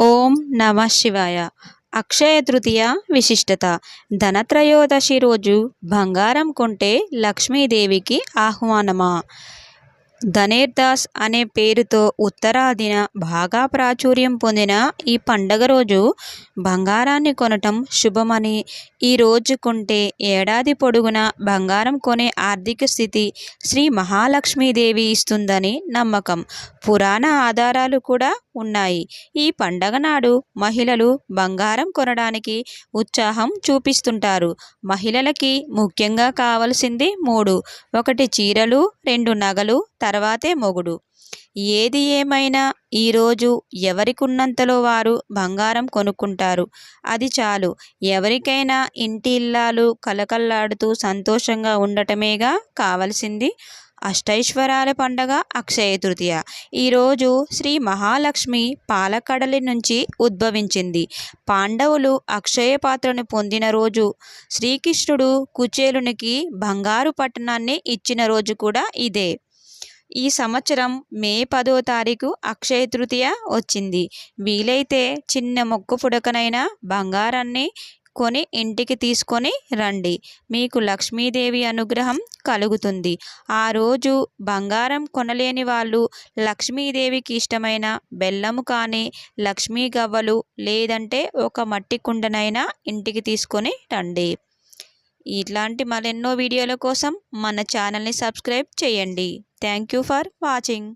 ఓం నమ శివాయ. అక్షయ తృతీయ విశిష్టత. ధనత్రయోదశి రోజు బంగారం కొంటే లక్ష్మీదేవికి ఆహ్వానమా? ధనేర్దాస్ అనే పేరుతో ఉత్తరాదిన బాగా ప్రాచుర్యం పొందిన ఈ పండగ రోజు బంగారాన్ని కొనటం శుభమని. ఈ రోజు కొంటే ఏడాది పొడుగునా బంగారం కొనే ఆర్థిక స్థితి శ్రీ మహాలక్ష్మీదేవి ఇస్తుందని నమ్మకం. పురాణ ఆధారాలు కూడా ఉన్నాయి. ఈ పండగ నాడు మహిళలు బంగారం కొనడానికి ఉత్సాహం చూపిస్తుంటారు. మహిళలకి ముఖ్యంగా కావలసింది మూడు. ఒకటి చీరలు రెండు నగలు తర్వాతే మొగుడు. ఏది ఏమైనా ఈరోజు ఎవరికున్నంతలో వారు బంగారం కొనుక్కుంటారు. అది చాలు. ఎవరికైనా ఇంటి ఇల్లాలు కలకల్లాడుతూ సంతోషంగా ఉండటమేగా కావలసింది? అష్టైశ్వరాల పండగ అక్షయ తృతీయ. ఈరోజు శ్రీ మహాలక్ష్మి పాలకడలి నుంచి ఉద్భవించింది. పాండవులు అక్షయ పాత్రను పొందిన రోజు శ్రీకృష్ణుడు కుచేలునికి బంగారు పట్టణాన్ని ఇచ్చిన రోజు కూడా ఇదే. ఈ సంవత్సరం మే పదో తారీఖు అక్షయ తృతీయ వచ్చింది. వీలైతే చిన్న మొక్కు పుడకనైనా బంగారాన్ని కొని ఇంటికి తీసుకొని రండి. మీకు లక్ష్మీదేవి అనుగ్రహం కలుగుతుంది. ఆ రోజు బంగారం కొనలేని వాళ్ళు లక్ష్మీదేవికి ఇష్టమైన బెల్లము కానీ లక్ష్మీ గవ్వలు లేదంటే ఒక మట్టి కుండనైనా ఇంటికి తీసుకొని రండి. ఇట్లాంటి మరెన్నో వీడియోల కోసం మన ఛానల్ని సబ్స్క్రైబ్ చేయండి. Thank you for watching.